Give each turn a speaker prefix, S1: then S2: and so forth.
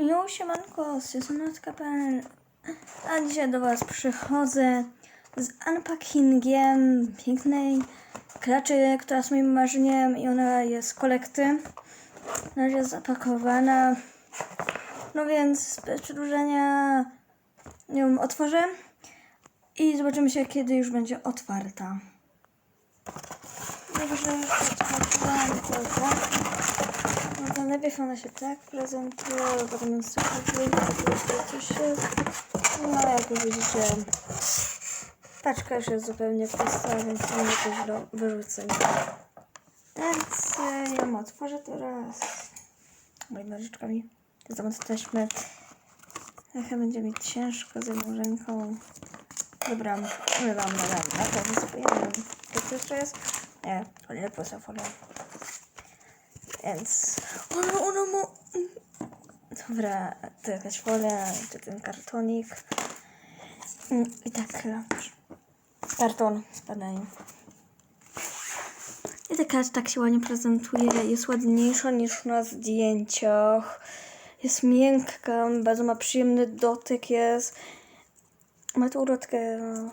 S1: Jo, siemanko, z Matka.pl A dzisiaj do Was przychodzę z unpackingiem pięknej klaczy, która jest moim marzeniem i ona jest z kolekty. Na razie zapakowana. No więc bez przedłużenia ją otworzę i zobaczymy się, kiedy już będzie otwarta. Dobrze, otwarta, no to najpierw ona się tak prezentuje, potem jest wyjdzie, coś jest. No jak już widzicie, paczka już jest zupełnie pusta, więc nie to źle wyrzuceń. Więc e, ją otworzę teraz moimi nożyczkami. Zamiast taśmy. Trochę będzie mi ciężko z jedną ręką. Dobra, umywam na rękę. To wysypujemy. To co jeszcze jest? Nie, folia, poza folia. Więc ono, ono mu... Dobra, to jakaś folia, czy ten kartonik. Mm, I tak, karton spadanie. I taka tak się ładnie prezentuje. Jest ładniejsza niż na zdjęciach. Jest miękka, bardzo ma przyjemny dotyk jest. Ma tu urotkę. no.